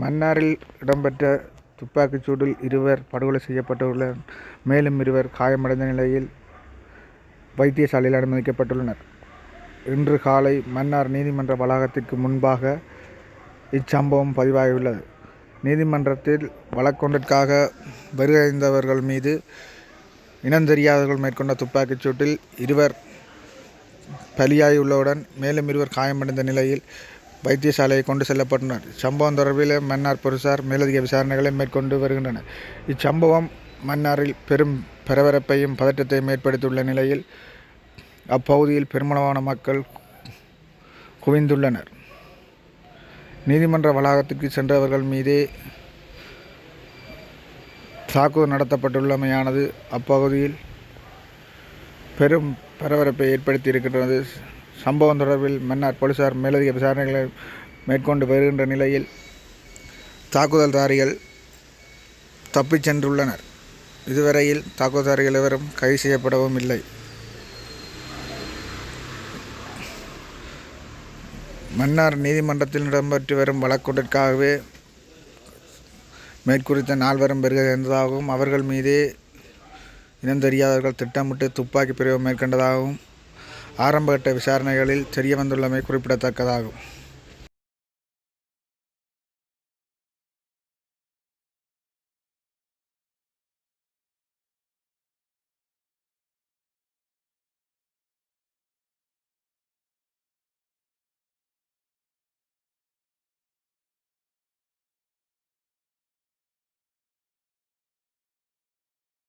மன்னாரில் இடம்பெற்ற துப்பாக்கிச் சூட்டில் இருவர் படுகொலை செய்யப்பட்டுள்ளனர். மேலும் இருவர் காயமடைந்த நிலையில் வைத்தியசாலையில் அனுமதிக்கப்பட்டுள்ளனர். இன்று காலை மன்னார் நீதிமன்ற வளாகத்திற்கு முன்பாக இச்சம்பவம் பதிவாகியுள்ளது. நீதிமன்றத்தில் வழக்கொன்றிற்காக வருகைந்தவர்கள் மீது இனந்தெரியாதவர்கள் மேற்கொண்ட துப்பாக்கிச் சூட்டில் இருவர் பலியாகியுள்ளவுடன் மேலும் இருவர் காயமடைந்த நிலையில் வைத்தியசாலையை கொண்டு செல்லப்பட்டனர் சம்பவம் தொடர்பில் மன்னார் போலீசார் மேலதிக விசாரணைகளை மேற்கொண்டு வருகின்றனர். இச்சம்பவம் மன்னாரில் பெரும் பரபரப்பையும் பதற்றத்தையும் ஏற்படுத்தியுள்ள நிலையில் அப்பகுதியில் பெருமளவான மக்கள் குவிந்துள்ளனர். நீதிமன்ற வளாகத்திற்கு சென்றவர்கள் மீதே தாக்குதல் நடத்தப்பட்டுள்ளமையானது அப்பகுதியில் பெரும் பரபரப்பை ஏற்படுத்தியிருக்கின்றது. சம்பவம் தொடர்பில் மன்னார் போலீசார் மேலதிக விசாரணைகளை மேற்கொண்டு வருகின்ற நிலையில் தாக்குதல்தாரிகள் தப்பிச் சென்றுள்ளனர். இதுவரையில் தாக்குதல்தாரிகள் எவரும் கைது செய்யப்படவும் இல்லை. மன்னார் நீதிமன்றத்தில் இடம்பெற்று வரும் வழக்கொன்றிற்காகவே மேற்குறித்த நால்வரும் வருகை தந்ததாகவும் அவர்கள் மீதே இனந்தெரியாதவர்கள் திட்டமிட்டு துப்பாக்கி பிரிவு மேற்கொண்டதாகவும் ஆரம்பகட்ட விசாரணைகளில் தெரியவந்துள்ளமை குறிப்பிடத்தக்கதாகும்.